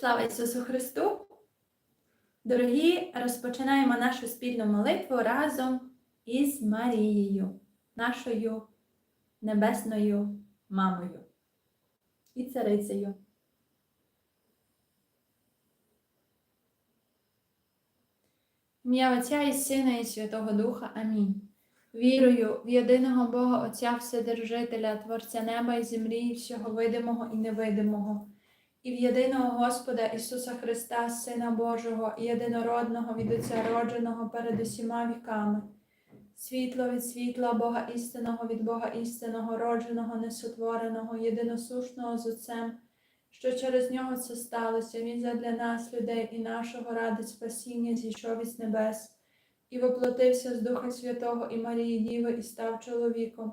Слава Ісусу Христу! Дорогі, розпочинаємо нашу спільну молитву разом із Марією, нашою небесною мамою і царицею. Ім'я Отця і Сина і Святого Духа. Амінь. Вірую в єдиного Бога Отця Вседержителя, Творця неба і землі, всього видимого і невидимого і в єдиного Господа Ісуса Христа, Сина Божого, єдинородного від Отця родженого перед усіма віками, світло від світла, Бога істинного від Бога істинного, родженого, несотвореного, єдиносушного з Отцем, що через нього це сталося, Він задля нас, людей і нашого ради спасіння, зійшов із небес, і воплотився з Духа Святого і Марії Діви, і став чоловіком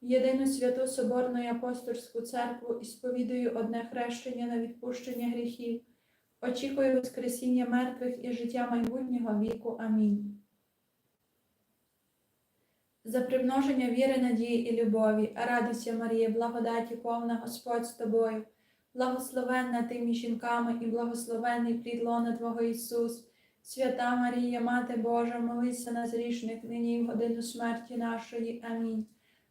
єдину святу Соборну і апостольську церкву і сповідую одне хрещення на відпущення гріхів, очікую Воскресіння мертвих і життя майбутнього віку. Амінь. За примноження віри, надії і любові, радуйся, Марія, благодаті повна Господь з тобою, благословенна ти між жінками і благословенний плід лона Твого Ісус, свята Марія, Мати Божа, молися на зрішних нині і в годину смерті нашої. Амінь.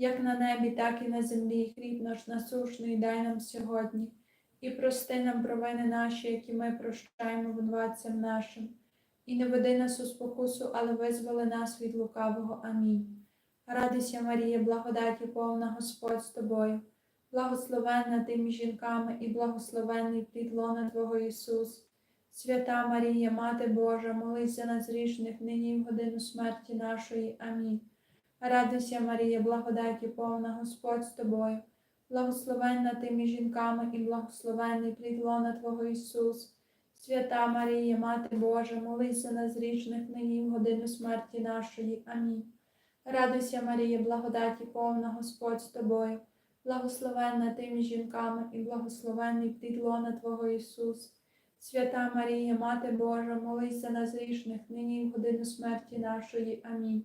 як на небі, так і на землі, хліб наш насушний дай нам сьогодні, і прости нам провини наші, які ми прощаємо винуватцям нашим, і не веди нас у спокусу, але визволи нас від лукавого. Амінь. Радуйся, Марія, благодаті повна Господь з тобою, благословенна ти між жінками і благословенний плід лона Твого Ісус. Свята Марія, Мати Божа, молись за нас грішних нині в годину смерті нашої. Амінь. Радуйся, Марія, благодаті повна Господь з тобою, благословенна ти між жінками і благословенний плід лона Твого Ісус. Свята Марія, Мати Божа, молись за нас грішних нині в годину смерті нашої. Амінь. Радуйся, Марія, благодаті повна Господь з тобою, благословенна ти між жінками і благословенний плід лона Твого Ісус. Свята Марія, Мати Божа, молись за нас грішних нині в годину смерті нашої. Амінь.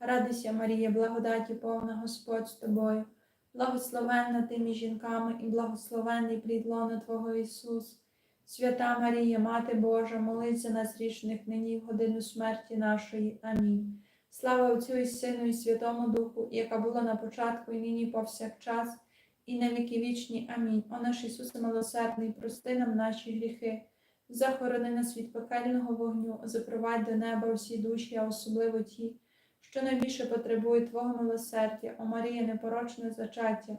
Радуйся, Марія, благодаті повна Господь з тобою. Благословенна ти між жінками і благословенний плід лона Твого Ісус. Свята Марія, Мати Божа, молись за нас грішних нині в годину смерті нашої. Амінь. Слава Отцю і Сину і Святому Духу, яка була на початку і нині повсякчас, і на віки вічні. Амінь. О наш Ісусе милосердний, прости нам наші гріхи, захорони нас від пекельного вогню, запровадь до неба усі душі, а особливо ті, що найбільше потребує Твого милосердя, о Марія, непорочне зачаття.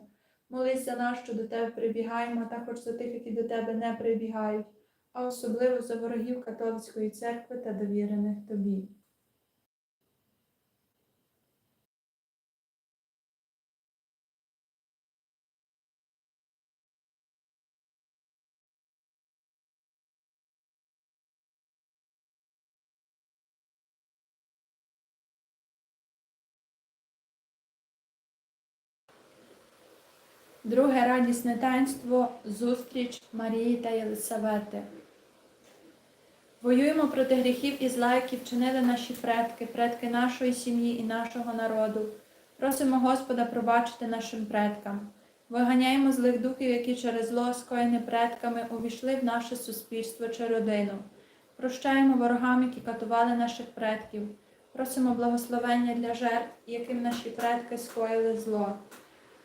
Молись за нас, що до Тебе прибігаємо, а також за тих, які до Тебе не прибігають, а особливо за ворогів католицької церкви та довірених Тобі. Друге радісне таїнство зустріч Марії та Єлисавети. Воюємо проти гріхів і зла, які вчинили наші предки, предки нашої сім'ї і нашого народу. Просимо Господа пробачити нашим предкам. Виганяємо злих духів, які через зло, скоєне предками, увійшли в наше суспільство чи родину. Прощаємо ворогам, які катували наших предків. Просимо благословення для жертв, яким наші предки скоїли зло.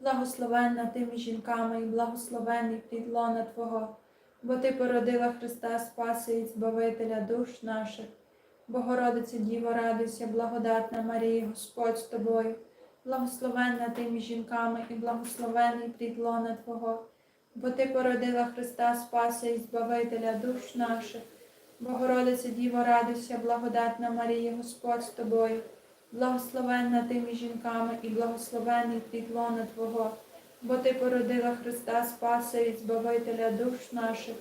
Благословенна ти між жінками і благословенний плід лона Твого, бо Ти породила Христа Спаси і Збавителя душ наших. Богородице Діво, радуйся, благодатна Марія, Господь з тобою. Благословенна ти між жінками і благословенний плід лона Твого, бо Ти породила Христа Спаса і Збавителя душ наших. Богородице Діво, радуйся, благодатна Марія, Господь з тобою. Благословенна ти між жінками і благословений плід лона Твого, бо Ти породила Христа Спаса і Збавителя душ наших.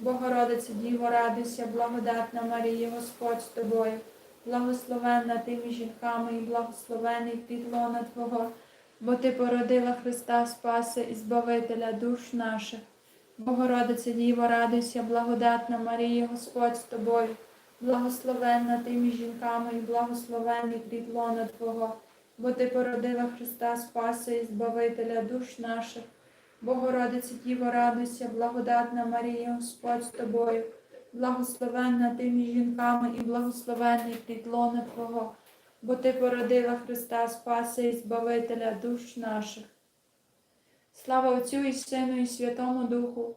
Богородице Діво, радуйся, благодатна Марія, Господь з тобою. Благословенна ти між жінками і благословений плід лона Твого, бо Ти породила Христа Спаса і Збавителя душ наших. Богородице Діво, радуйся, благодатна Марія, Господь з тобою. Благословенна ти між жінками і благословенний плід лона Твого, бо Ти породила Христа Спаса і Збавителя душ наших. Богородице Діво, радуйся, благодатна Марія, Господь з тобою. Благословенна ти між жінками і благословенний плід лона Твого, бо Ти породила Христа Спаса і Збавителя душ наших. Слава Отцю і Сину, і Святому Духу,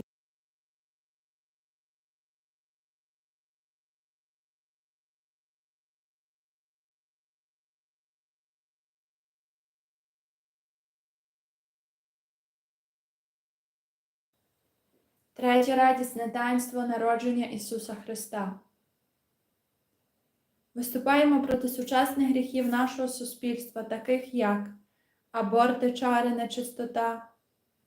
Третє радісне таїнство народження Ісуса Христа. Виступаємо проти сучасних гріхів нашого суспільства, таких як аборти, чари, нечистота,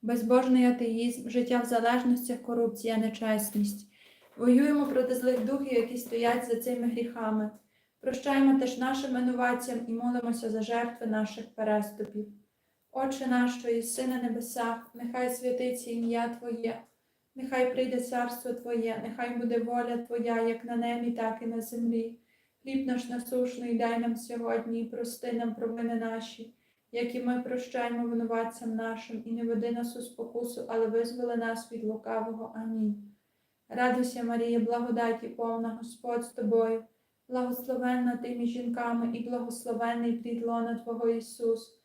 безбожний атеїзм, життя в залежностях, корупція, нечесність. Воюємо проти злих духів, які стоять за цими гріхами. Прощаємо теж нашим винуватцям і молимося за жертви наших переступів. Отче наш, що єси на небесах, нехай святиться ім'я Твоє. Нехай прийде царство Твоє, нехай буде воля Твоя, як на небі, так і на землі. Хліб наш насушний дай нам сьогодні, і прости нам провини наші, як і ми прощаємо винуватцям нашим, і не веди нас у спокусу, але визволи нас від лукавого. Амінь. Радуйся, Марія, благодаті повна Господь з тобою, благословенна ти між жінками, і благословенний плід лона Твого Ісус.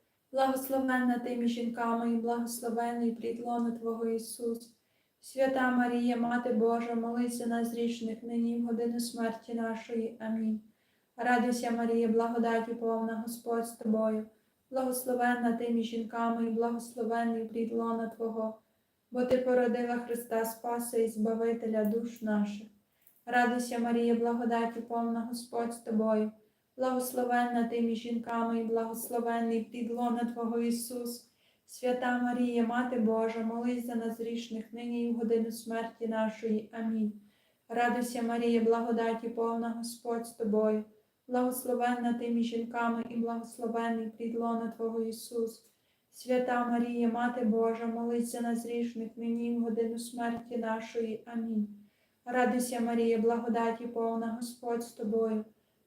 Благословенна ти між жінками і благословений плід лона Твого Ісус. Свята Марія, Мати Божа, молись за нас грішних нині в годину смерті нашої. Амінь. Радуйся, Марія, благодаті повна Господь з тобою. Благословенна ти між жінками і благословений плід лона Твого, бо Ти породила Христа Спаса і Збавителя душ наших. Радуйся, Марія, благодаті повна Господь з тобою. Благословенна ти між жінками і благословенний плід лона Твого Ісус. Свята Марія, Мати Божа, молись за нас грішних нині і в годину смерті нашої. Амінь. Радуйся, Марія, благодаті повна Господь з тобою. Благословенна ти між жінками і благословенний плід лона Твого Ісус. Свята Марія, Мати Божа, молись за нас грішних нині і в годину смерті нашої. Амінь. Радуйся, Марія, благодаті повна Господь з тобою.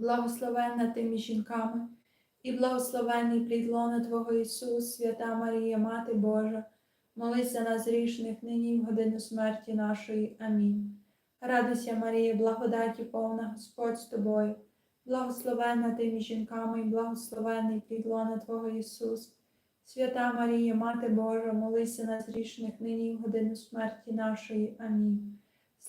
Благословенна ти між жінками, і благословенний плід лона Твого Ісус, свята Марія, Мати Божа, молись за нас грішних нині в годину смерті нашої. Амінь. Радуйся, Марія, благодаті повна Господь з тобою, благословенна ти між жінками, і благословенний плід лона Твого Ісус. Свята Марія, Мати Божа, молись за нас грішних нині в годину смерті нашої. Амінь.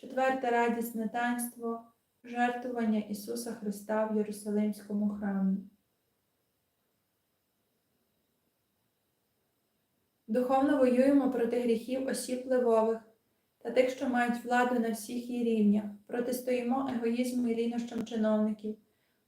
Четверте радісне таїнство жертвування Ісуса Христа в Єрусалимському храмі. Духовно воюємо проти гріхів осіб впливових та тих, що мають владу на всіх її рівнях, протистоїмо егоїзму і лінощам чиновників,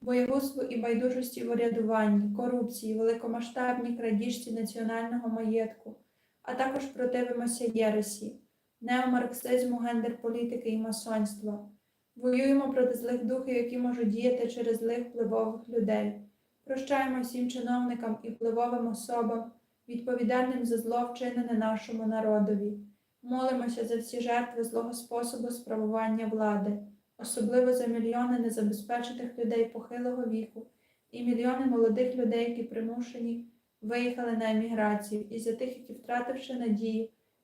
боєгузтву і байдужості в урядуванні, корупції, великомасштабній крадіжці національного маєтку, а також противимося єресі неомарксизму, гендер-політики і масонства. Воюємо проти злих духів, які можуть діяти через злих впливових людей. Прощаємо всім чиновникам і впливовим особам, відповідальним за зло вчинене нашому народові. Молимося за всі жертви злого способу справування влади, особливо за мільйони незабезпечених людей похилого віку і мільйони молодих людей, які примушені виїхали на еміграцію, і за тих, які, втративши надію,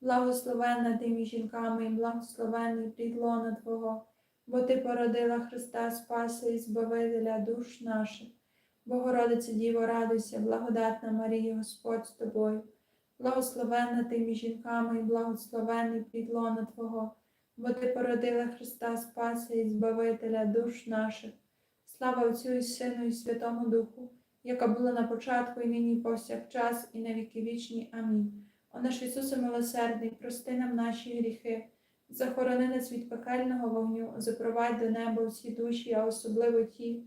благословенна ти між жінками і благословенний плід Твого, бо ти породила Христа Спаса і Збавителя душ наших. Богородице Діво, радуйся, благодатна Марія, Господь з тобою, благословенна ти між жінками і благословенний плід Твого, бо ти породила Христа Спаса і Збавителя душ наших. Слава Отцю і Сину, і Святому Духу, яка була на початку, і нині, і повсякчас, і на віки вічні. Амінь. О наш Ісусе милосердний, прости нам наші гріхи, захорони нас від пекельного вогню, запровадь до неба всі душі, а особливо ті,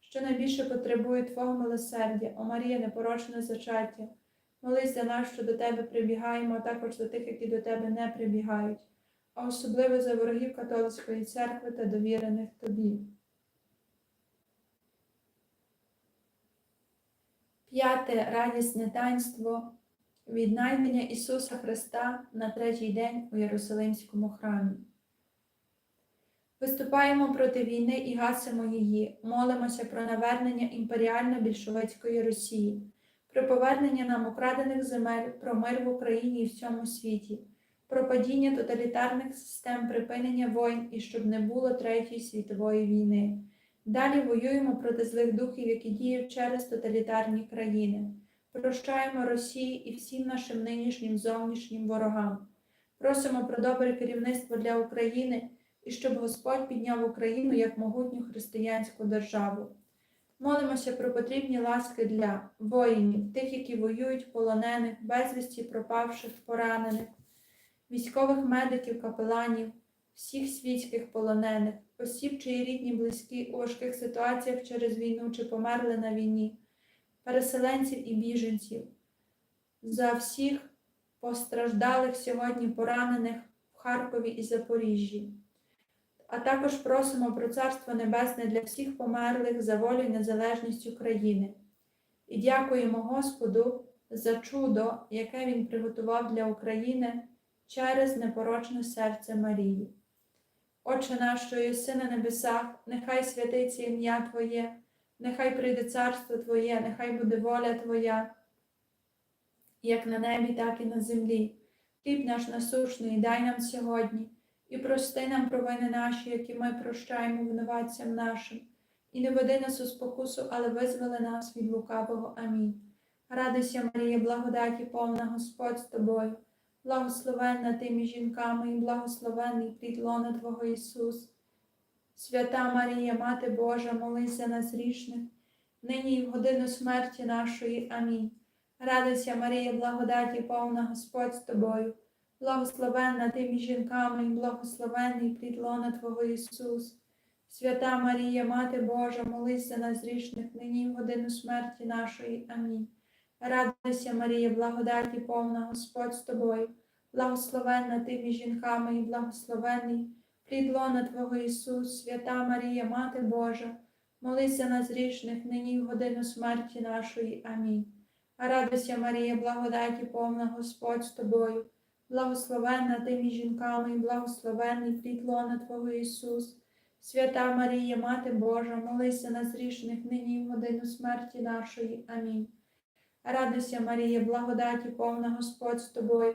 що найбільше потребує Твого милосердя, о Марія, непорочне зачаття. Молись за нас, що до Тебе прибігаємо, а також за тих, які до Тебе не прибігають, а особливо за ворогів католицької церкви та довірених Тобі. П'яте радісне таїнство віднайдення Ісуса Христа на третій день у Єрусалимському храмі. Виступаємо проти війни і гасимо її, молимося про навернення імперіально-більшовицької Росії, про повернення нам украдених земель, про мир в Україні і всьому світі, про падіння тоталітарних систем, припинення воїн і щоб не було Третьої світової війни. Далі воюємо проти злих духів, які діють через тоталітарні країни. Прощаємо Росії і всім нашим нинішнім зовнішнім ворогам. Просимо про добре керівництво для України і щоб Господь підняв Україну як могутню християнську державу. Молимося про потрібні ласки для воїнів, тих, які воюють, полонених, безвісті пропавших, поранених, військових медиків, капеланів, всіх світських полонених, осіб, чиї рідні близькі у важких ситуаціях через війну чи померли на війні, переселенців і біженців, за всіх постраждалих сьогодні поранених в Харкові і Запоріжжі. А також просимо про Царство Небесне для всіх померлих за волю і незалежність України. І дякуємо Господу за чудо, яке Він приготував для України через непорочне серце Марії. Отче наш, що єси на небесах, нехай святиться ім'я Твоє, нехай прийде царство Твоє, нехай буде воля Твоя, як на небі, так і на землі. Хліб наш насушний дай нам сьогодні і прости нам провини наші, які ми прощаємо винуватцям нашим, і не веди нас у спокусу, але визволи нас від лукавого. Амінь. Радуйся, Марія, благодаті повна Господь з тобою, благословенна ти між жінками, і благословенний плід лона Твого Ісус. Свята Марія, Мати Божа, молись за нас грішних, нині і в годину смерті нашої. Амінь. Радуйся, Марія, благодаті повна Господь з тобою, благословенна ти між жінками, і благословенний плід лона Твого Ісус. Свята Марія, Мати Божа, молись за нас грішних, нині і в годину смерті нашої. Амінь. Радуйся, Марія, благодаті повна Господь з тобою, благословенна ти між жінками, і благословенний плід лона Твого Ісус, свята Марія, Мати Божа, молись за нас грішних, нині в годину смерті нашої. Амінь. Радуйся, Марія, благодаті повна Господь з тобою, благословенна ти між жінками, і благословенний плід лона Твого Ісус. Свята Марія, Мати Божа, молись за нас грішних, нині в годину смерті нашої. Амінь. Радуйся, Марія, благодаті повна Господь з тобою,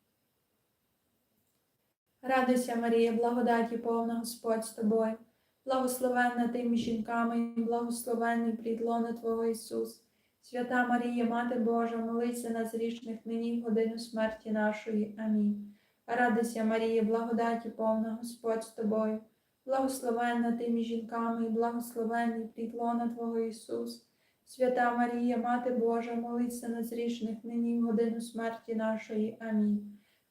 Радуйся, Марія, благодаті повна Господь з тобою, благословенна ти між жінками, і благословенний плід лона Твого Ісус. Свята Марія, Мати Божа, молись за нас грішних, нині в годину смерті нашої. Амінь. Радуйся, Марія, благодаті повна Господь з тобою, благословенна ти між жінками, і благословенний плід лона Твого Ісус. Свята Марія, Мати Божа, молись за нас грішних, нині в годину смерті нашої. Амінь.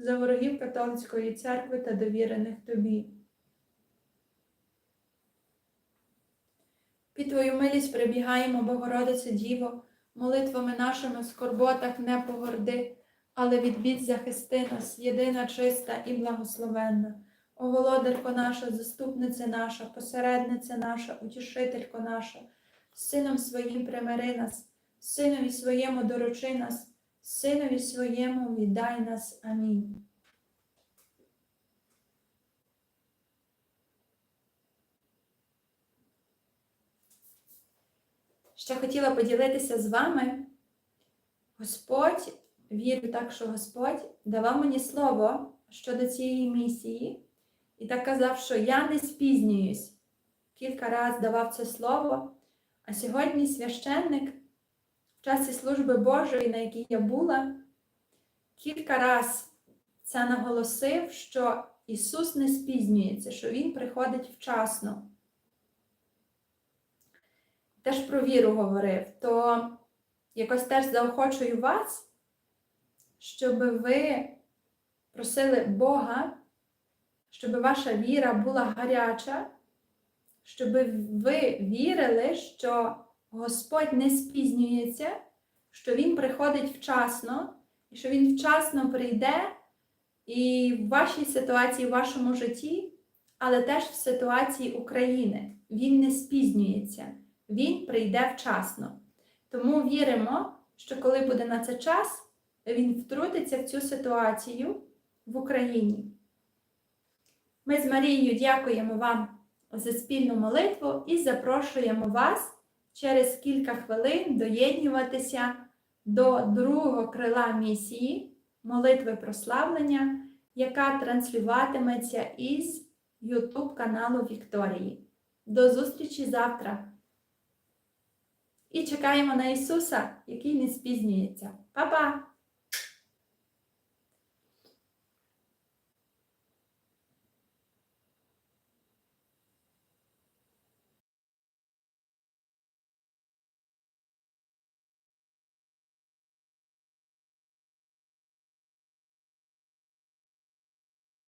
за ворогів католицької церкви та довірених тобі. Під Твою милість прибігаємо, Богородице Діво, молитвами нашими в скорботах не погорди, але від бід захисти нас, єдина чиста і благословенна. О, володарко наша, заступниця наша, посередниця наша, утішителько наша, з сином своїм примири нас, синові своєму доручи нас, синові своєму віддай нас. Амінь. Ще хотіла поділитися з вами. Господь, вірю так, що Господь давав мені слово щодо цієї місії і так казав, що я не спізнююсь. Кілька разів давав це слово, а сьогодні священник в часі служби Божої, на якій я була, кілька разів це наголосив, що Ісус не спізнюється, що Він приходить вчасно. Теж про віру говорив, то якось теж заохочую вас, щоб ви просили Бога, щоб ваша віра була гаряча, щоб ви вірили, що Господь не спізнюється, що Він приходить вчасно, і що Він вчасно прийде і в вашій ситуації, в вашому житті, але теж в ситуації України. Він не спізнюється, Він прийде вчасно. Тому віримо, що коли буде на це час, Він втрутиться в цю ситуацію в Україні. Ми з Марією дякуємо вам за спільну молитву і запрошуємо вас через кілька хвилин доєднюватися до другого крила місії молитви прославлення, яка транслюватиметься із YouTube каналу Вікторії. До зустрічі завтра! І чекаємо на Ісуса, який не спізнюється. Па-па!